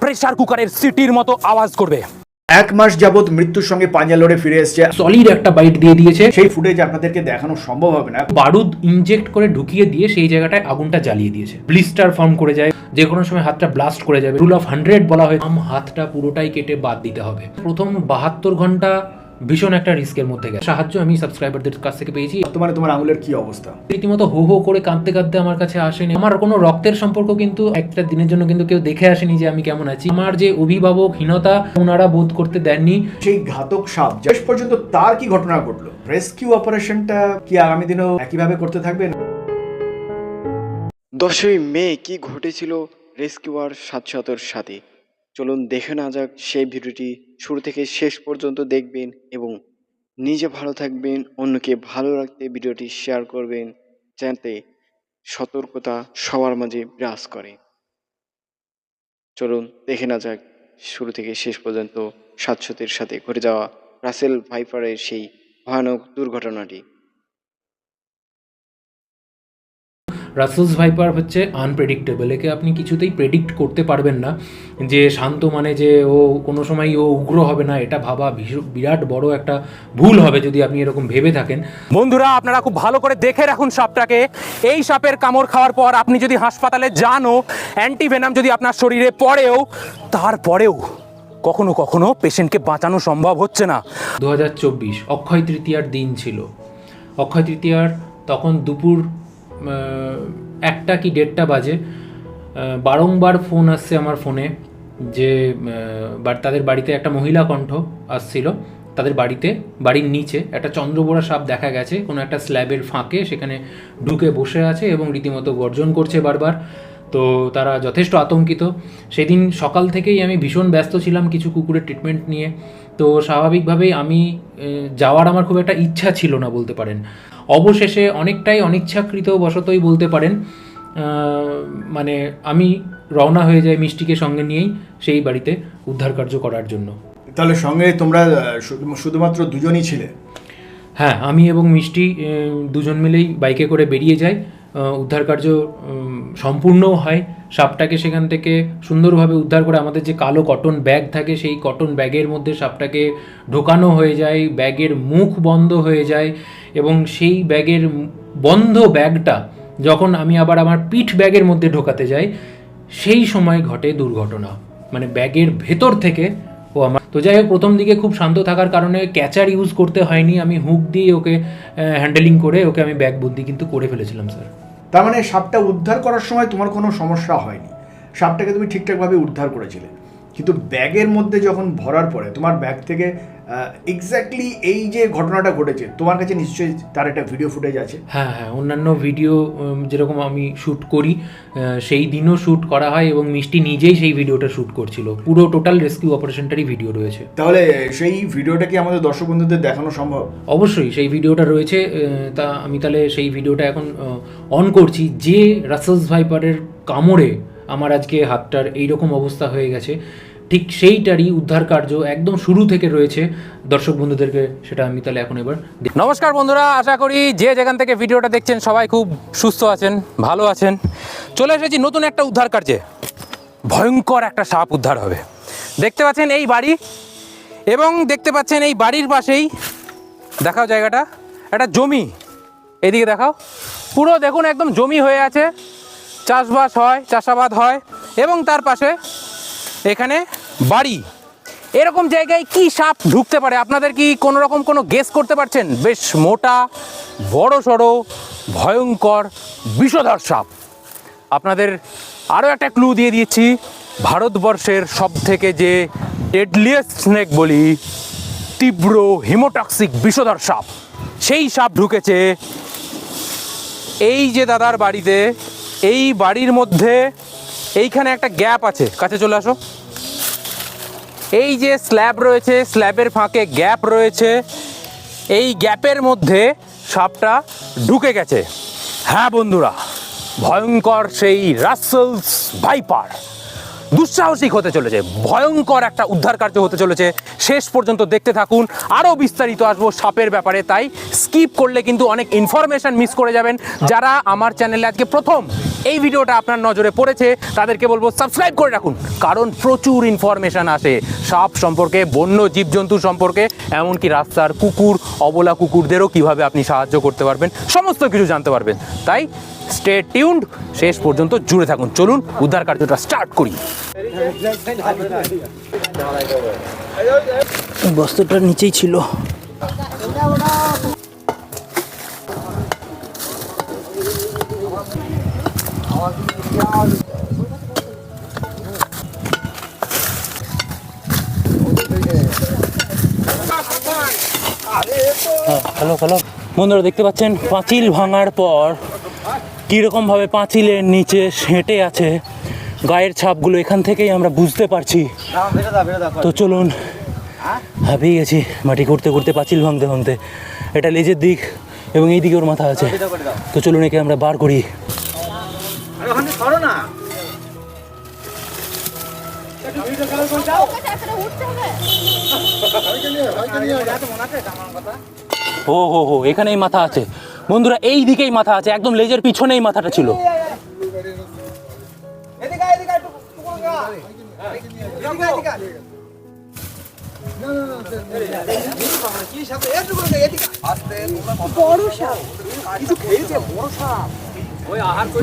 Pressure কুকারের সিটির মতো আওয়াজ করবে। এক মাস যাবৎ মৃত্যুর সঙ্গে পাঞ্জা লড়ে ফিরে এসছে। সলিড একটা বাইট দিয়ে দিয়েছে। সেই ফুটেজ আপনাদেরকে দেখানো সম্ভব হবে না। বারুদ ইনজেক্ট করে ঢুকিয়ে দিয়ে সেই জায়গাটায় আগুনটা জ্বালিয়ে দিয়েছে। ব্লিস্টার ফর্ম করে যায়। যে কোনো সময় হাতটা ব্লাস্ট করে যাবে। রুল অফ হান্ড্রেড বলা হয় আম হাতটা পুরোটাই কেটে বাদ দিতে হবে। প্রথম বাহাত্তর ঘণ্টা ভীষণ একটা রিস্কের মধ্যে গেছে। সাহায্য আমি সাবস্ক্রাইবারদের কাছ থেকে পেয়েছি। বর্তমানে তোমার আঙুলের কি অবস্থা? রীতিমতো হো হো করে কাঁদতে কাঁদতে আমার কাছে আসেনি। আমার কোনো রক্তের সম্পর্ক কিন্তু একটা দিনের জন্য কিন্তু কেউ দেখে আসেনি যে আমি কেমন আছি। আমার যে অভিভাবকহীনতা ওনারা বোধ করতে দেননি। সেই ঘাতক সাপ শেষ পর্যন্ত তার কি ঘটনা ঘটলো? রেস্কিউ অপারেশনটা কি আগামী দিনেও একইভাবে করতে থাকবেন দশই মে কি ঘটেছিল রেস্কিউয়ার সাতশতর সাথে? চলুন দেখে না যাক সেই ভিডিওটি শুরু থেকে শেষ পর্যন্ত দেখবেন এবং নিজে ভালো থাকবেন, অন্যকে ভালো রাখতে ভিডিওটি শেয়ার করবেন যাতে সতর্কতা সবার মাঝে বিরাজ করে। চলুন দেখে না যাক শুরু থেকে শেষ পর্যন্ত সাতশতের সাথে ঘটে যাওয়া রাসেল ভাইপারের সেই ভয়ানক দুর্ঘটনাটি। রাসেলস ভাইপার হচ্ছে আনপ্রেডিক্টেবল একে আপনি কিছুতেই প্রেডিক্ট করতে পারবেন না। যে শান্ত মানে যে ও কোনো সময় ও উগ্র হবে না এটা ভাবা বিরাট বড় একটা ভুল হবে যদি আপনি এরকম ভেবে থাকেন। বন্ধুরা আপনারা খুব ভালো করে দেখে রাখুন সাপটাকে। এই সাপের কামড় খাওয়ার পর আপনি যদি হাসপাতালে যানও অ্যান্টিভেনাম যদি আপনার শরীরে পড়েও তারপরেও কখনো কখনো পেশেন্টকে বাঁচানো সম্ভব হচ্ছে না। দু হাজার চব্বিশ অক্ষয় তৃতীয়ার দিন ছিল। অক্ষয় তৃতীয়ার তখন দুপুর একটা কি দেড়টা বাজে। বারংবার ফোন আসছে আমার ফোনে যে তাদের বাড়িতে একটা মহিলা কণ্ঠ আসছিল। তাদের বাড়িতে, বাড়ির নিচে একটা চন্দ্রবোড়া সাপ দেখা গেছে। কোনো একটা স্ল্যাবের ফাঁকে সেখানে ঢুকে বসে আছে এবং রীতিমতো গর্জন করছে বারবার। তো তারা যথেষ্ট আতঙ্কিত। সেদিন সকাল থেকেই আমি ভীষণ ব্যস্ত ছিলাম কিছু কুকুরের ট্রিটমেন্ট নিয়ে। তো স্বাভাবিকভাবেই আমি যাওয়ার আমার খুব একটা ইচ্ছা ছিল না বলতে পারেন। অবশেষে অনেকটাই অনিচ্ছাকৃত বশতই বলতে পারেন মানে আমি রওনা হয়ে যাই মিষ্টিকে সঙ্গে নিয়েই সেই বাড়িতে উদ্ধার কার্য করার জন্য। তাহলে সঙ্গে তোমরা শুধুমাত্র দুজনই ছিলে? হ্যাঁ আমি এবং মিষ্টি দুজন মিলেই বাইকে করে বেরিয়ে যাই। উদ্ধার কার্য সম্পূর্ণও হয়। সাপটাকে সেখান থেকে সুন্দরভাবে উদ্ধার করে আমাদের যে কালো কটন ব্যাগ থাকে, সেই কটন ব্যাগের মধ্যে সাপটাকে ঢোকানো হয়ে যায়, ব্যাগের মুখ বন্ধ হয়ে যায় এবং সেই ব্যাগের বন্ধ ব্যাগটা যখন আমি আবার আমার পিঠ ব্যাগের মধ্যে ঢোকাতে যাই, সেই সময় ঘটে দুর্ঘটনা। মানে ব্যাগের ভেতর থেকে তো যাই হোক, প্রথম দিকে খুব শান্ত থাকার কারণে ক্যাচার ইউজ করতে হয়নি। আমি হুক দিয়ে ওকে হ্যান্ডেলিং করে ওকে আমি ব্যাগ বুদ্ধি কিন্তু করে ফেলেছিলাম স্যার তার মানে সাপটা উদ্ধার করার সময় তোমার কোনো সমস্যা হয়নি। সাপটাকে তুমি ঠিকঠাকভাবে উদ্ধার করেছিলে। কিন্তু ব্যাগের মধ্যে যখন ভরার পরে, তোমার ব্যাগ থেকে এক্স্যাক্টলি এই যে ঘটনাটা ঘটেছে তোমার কাছে নিশ্চয়ই তার একটা ভিডিও ফুটেজ আছে? হ্যাঁ হ্যাঁ অন্যান্য ভিডিও যেরকম আমি শ্যুট করি সেই দিনও শ্যুট করা হয় এবং মিষ্টি নিজেই সেই ভিডিওটা শ্যুট করছিল। পুরো টোটাল রেস্কিউ অপারেশনটারই ভিডিও রয়েছে। তাহলে সেই ভিডিওটা কি আমাদের দর্শক বন্ধুদের দেখানো সম্ভব? অবশ্যই সেই ভিডিওটা রয়েছে তা আমি তাহলে সেই ভিডিওটা এখন অন করছি। যে রাসেলস ভাইপারের কামড়ে আমার আজকে হাতটার এইরকম অবস্থা হয়ে গেছে। ঠিক সেইটারই উদ্ধার কার্য একদম শুরু থেকে রয়েছে। দর্শক বন্ধুদেরকে সেটা আমি তাহলে এখন এবার নমস্কার বন্ধুরা, আশা করি যে যেখান থেকে ভিডিওটা দেখছেন সবাই খুব সুস্থ আছেন, ভালো আছেন। চলে এসেছি নতুন একটা উদ্ধার কার্যে। ভয়ঙ্কর একটা সাপ উদ্ধার হবে। দেখতে পাচ্ছেন এই বাড়ি এবং দেখতে পাচ্ছেন এই বাড়ির পাশেই, দেখাও জায়গাটা, একটা জমি। এদিকে দেখাও। পুরো দেখুন, একদম জমি হয়ে আছে। চাষবাস হয়, চাষাবাদ হয় এবং তার পাশে এখানে বাড়ি। এরকম জায়গায় কি সাপ ঢুকতে পারে? আপনাদের কি কোনো রকম কোনো গেস করতে পারছেন? বেশ মোটা, বড় সড়ো, ভয়ঙ্কর, বিষধর সাপ। আপনাদের আরও একটা ক্লু দিয়ে দিয়েছি ভারতবর্ষের সব থেকে যে ডেডলিয়েস্ট স্নেক বলি, তীব্র হিমোটক্সিক বিষধর সাপ। সেই সাপ ঢুকেছে এই যে দাদার বাড়িতে এই বাড়ির মধ্যে এইখানে একটা গ্যাপ আছে। কাছে চলে আসো। এই যে স্ল্যাব রয়েছে, স্ল্যাবের ফাঁকে গ্যাপ রয়েছে। এই গ্যাপের মধ্যে সাপটা ঢুকে গেছে। হ্যাঁ বন্ধুরা, ভয়ঙ্কর সেই রাসেলস ভাইপার। দুঃসাহসিক হতে চলেছে, ভয়ঙ্কর একটা উদ্ধার কার্য হতে চলেছে। শেষ পর্যন্ত দেখতে থাকুন আরও বিস্তারিত আসব সাপের ব্যাপারে। তাই স্কিপ করলে কিন্তু অনেক ইনফরমেশান মিস করে যাবেন। যারা আমার চ্যানেলে আজকে প্রথম এই ভিডিওটা আপনার নজরে পড়েছে, তাদেরকে বলব সাবস্ক্রাইব করে রাখুন, কারণ প্রচুর ইনফরমেশান আসে। সাপ সম্পর্কে, বন্য জীবজন্তু সম্পর্কে, এমনকি রাস্তার কুকুর, অবলা কুকুরদেরও কীভাবে আপনি সাহায্য করতে পারবেন, সমস্ত কিছু জানতে পারবেন। তাই স্টে টিউন্ড শেষ পর্যন্ত জুড়ে থাকুন। চলুন, উদ্ধার কার্যটা স্টার্ট করি। বস্তুটার নিচেই ছিল। হ্যালো হ্যালো বন্ধুরা, দেখতে পাচ্ছেন, পাঁচিল ভাঙার পর কীরকমভাবে পাঁচিলের নিচে সেঁটে আছে, গায়ের ছাপগুলো এখান থেকেই আমরা বুঝতে পারছি। তো চলুন, হাঁপিয়ে গেছি, মাটি করতে করতে পাঁচিল ভাঙতে ভাঙতে। এটা লেজের দিক এবং এই দিকে ওর মাথা আছে। তো চলুন, একে আমরা বার করি। ও হো হো এখানেই মাথা আছে। বন্ধুরা এই দিকেই মাথা আছে একদম লেজের পিছনেই মাথাটা ছিল।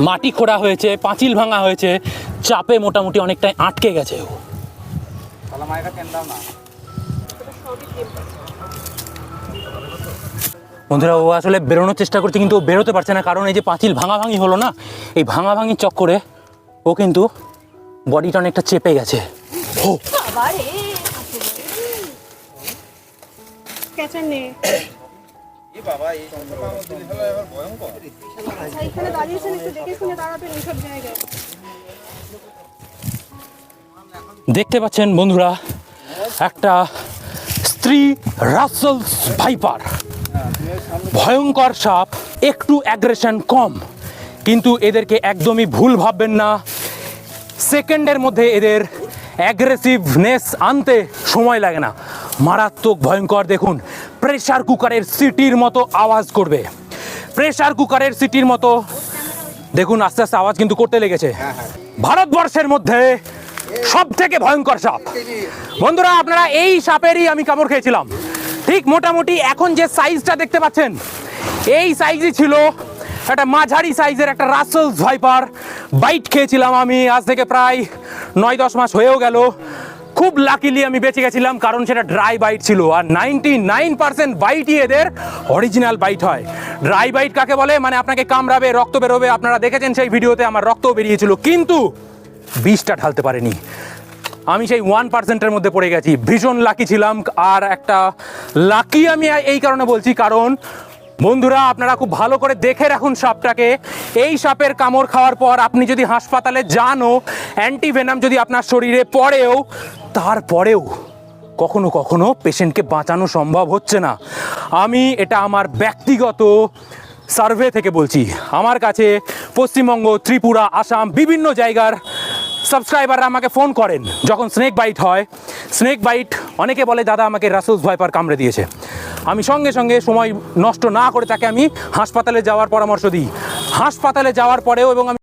মাটি খোঁড়া হয়েছে, পাঁচিল ভাঙা হয়েছে, চাপে মোটামুটি অনেকটাই আটকে গেছে ও। বন্ধুরা, ও আসলে বেরোনোর চেষ্টা করছে, কিন্তু ও বেরোতে পারছে না, কারণ এই যে পাঁচিল ভাঙাভাঙি হলো না, এই ভাঙাভাঙির চক্করে ও কিন্তু বডিটা অনেকটা চেপে গেছে। ও এখানে দাঁড়িয়েছেন একটু দেখে শুনে দাঁড়াবেন এইসব জায়গায়। দেখতে পাচ্ছেন বন্ধুরা একটা স্ত্রী রাসেলস ভাইপার। ভয়ঙ্কর সাপ একটু অ্যাগ্রেশন কম। কিন্তু এদেরকে একদমই ভুল ভাববেন না। সেকেন্ডের মধ্যে এদের অ্যাগ্রেসিভনেস আনতে সময় লাগে না। মারাত্মক ভয়ঙ্কর দেখুন প্রেসার কুকারের সিটির মতো আওয়াজ করবে। প্রেশার কুকারের সিটির মতো দেখুন আস্তে আস্তে আওয়াজ কিন্তু করতে লেগেছে। ভারতবর্ষের মধ্যে সব থেকে ভয়ঙ্কর সাপ। বন্ধুরা আপনারা এই সাপেরই আমি কামড় খেয়েছিলাম। ঠিক মোটামুটি এখন যে সাইজটা দেখতে পাচ্ছেন এই সাইজই ছিল একটা মাঝারি সাইজের একটা রাসেলস ভাইপার বাইট খেয়েছিলাম আমি আজ থেকে প্রায় নয় দশ মাস হয়েও গেল। খুব লাকিলি আমি বেঁচে গেছিলাম, কারণ সেটা ড্রাই বাইট ছিল। আর নাইনটি নাইন পার্সেন্ট বাইটই এদের অরিজিনাল বাইট হয়। ড্রাই বাইট কাকে বলে? মানে আপনাকে কামড়াবে, রক্ত বেরোবে। আপনারা দেখেছেন সেই ভিডিওতে আমার রক্তও বেরিয়েছিল। কিন্তু বিষটা ঢালতে পারেনি। আমি সেই ওয়ান পার্সেন্টের মধ্যে পড়ে গেছি। ভীষণ লাকি ছিলাম। আর একটা লাকি আমি এই কারণে বলছি, কারণ বন্ধুরা, আপনারা খুব ভালো করে দেখে রাখুন সাপটাকে। এই সাপের কামড় খাওয়ার পর আপনি যদি হাসপাতালে যানও অ্যান্টিভেনাম যদি আপনার শরীরে পড়েও তারপরেও কখনো কখনো পেশেন্টকে বাঁচানো সম্ভব হচ্ছে না। আমি এটা আমার ব্যক্তিগত সার্ভে থেকে বলছি। আমার কাছে পশ্চিমবঙ্গ, ত্রিপুরা, আসাম বিভিন্ন জায়গার সাবস্ক্রাইবাররা আমাকে ফোন করেন যখন স্নেক বাইট হয়। স্নেক বাইট, অনেকে বলে, দাদা, আমাকে রাসেলস ভাইপার কামড়ে দিয়েছে। আমি সঙ্গে সঙ্গে সময় নষ্ট না করে তাকে আমি হাসপাতালে যাওয়ার পরামর্শ দিই। হাসপাতালে যাওয়ার পরেও এবং আমি